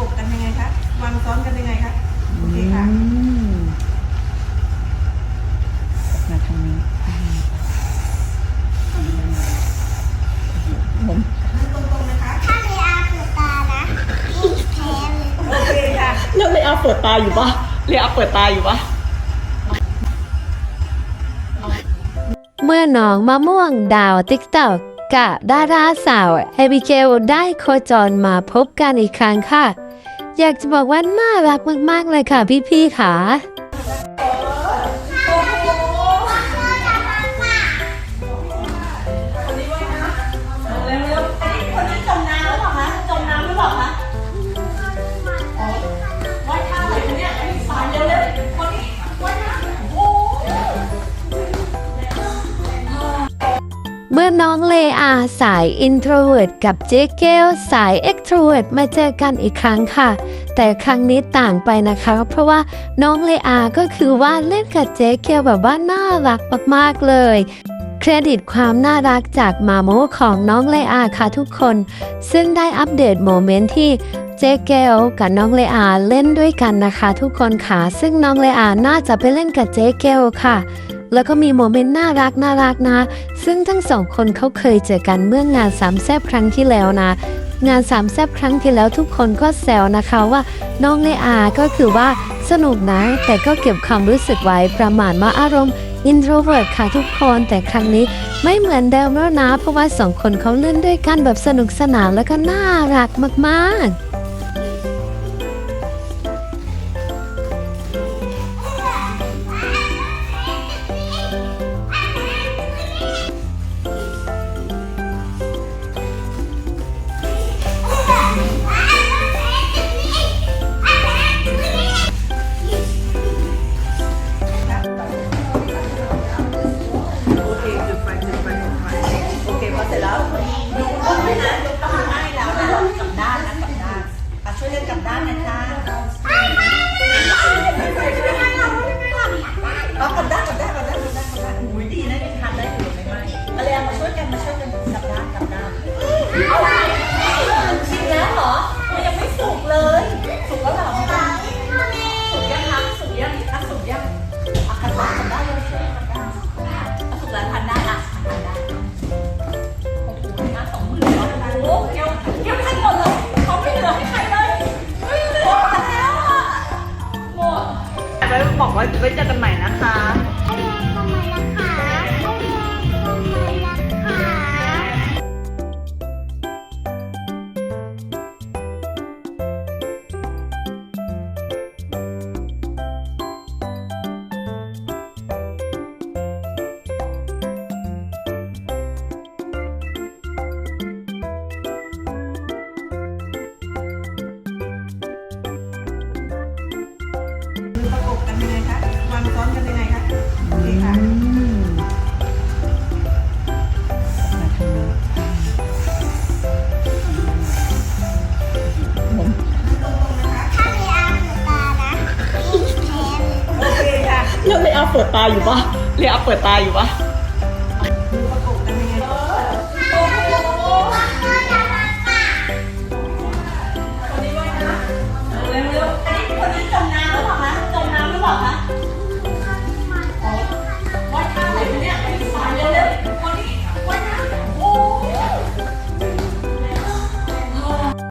กบกันยังไงคะวางซ้อนกันยังไงคะโอเคค่ะอืมมาทางนี้ผมนั่งตรงๆนะคะถ้ามีอาเปิดตานะยิ่งแพ้เลยโอเคค่ะแล้วเลยอาเปิดตาอยู่ปะเลยอาเปิดตาอยู่ปะเมื่อน้องมะม่วงดาวติ๊กตอก กับดาราสาวเอบิเกลได้โคจรมาพบกันอีกครั้งค่ะ อยากจะบอกว่าน่ารักมาก ๆ เลยค่ะพี่ๆค่ะ น้องเลอาสาย introvert กับเจเกลสาย extrovert มาเจอกันอีกครั้งค่ะ แต่ครั้งนี้ต่างไปนะคะ เพราะว่าน้องเลอาก็คือว่าเล่นกับเจเกลแบบว่าน่ารักมากๆเลยเครดิตความน่ารักจากมาโมของน้องเลอาค่ะทุกคน ซึ่งได้อัปเดตโมเมนต์ที่เจเกลกับน้องเลอาเล่นด้วยกันนะคะ ทุกคนค่ะ ซึ่งน้องเลอาน่าจะไปเล่นกับเจเกลค่ะ แล้วก็มีโมเมนต์น่ารักน่ารักนะ ซึ่งทั้งสองคนเขาเคยเจอกันเมื่องานสามแซบครั้งที่แล้วนะ งานสามแซบครั้งที่แล้วทุกคนก็แซวนะคะว่าน้องเลอา ก็คือว่าสนุกนะ แต่ก็เก็บความรู้สึกไว้ประมาณว่าอารมณ์ introvert ค่ะทุกคน แต่ครั้งนี้ไม่เหมือนเดิมแล้วนะ เพราะว่าสองคนเขาเล่นด้วยกันแบบสนุกสนานแล้วก็น่ารักมากๆ สุกเลย เปิดตาอยู่ปะเรียอัพเปิดตาอยู่ปะ